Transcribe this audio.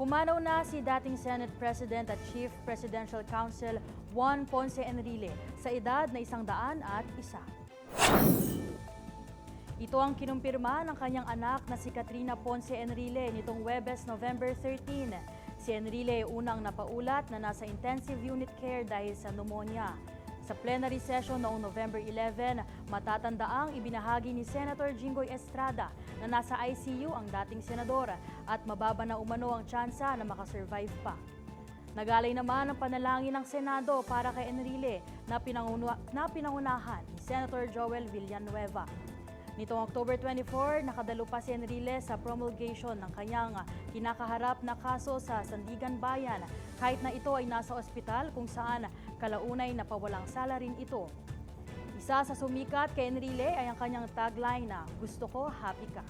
Pumanaw na si dating Senate President at Chief Presidential Counsel Juan Ponce Enrile sa edad na isang daan at isa. Ito ang kinumpirma ng kanyang anak na si Katrina Ponce Enrile nitong Webes, November 13. Si Enrile unang napaulat na nasa intensive unit care dahil sa pneumonia. Sa plenary session noong November 11, matatandaang ibinahagi ni Senator Jinggoy Estrada na nasa ICU ang dating senador at mababa na umano ang tsansa na makasurvive pa. Nagalay naman ang panalangin ng Senado para kay Enrile na, pinanguna- na pinangunahan ni Senator Joel Villanueva. Nitong October 24, nakadalo pa si Enrile sa promulgation ng kanyang kinakaharap na kaso sa Sandigan Bayan kahit na ito ay nasa ospital kung saan kalaunay napawalang sala rin ito. Isa sa sumikat kay Enrile ay ang kanyang tagline na Gusto ko, happy ka.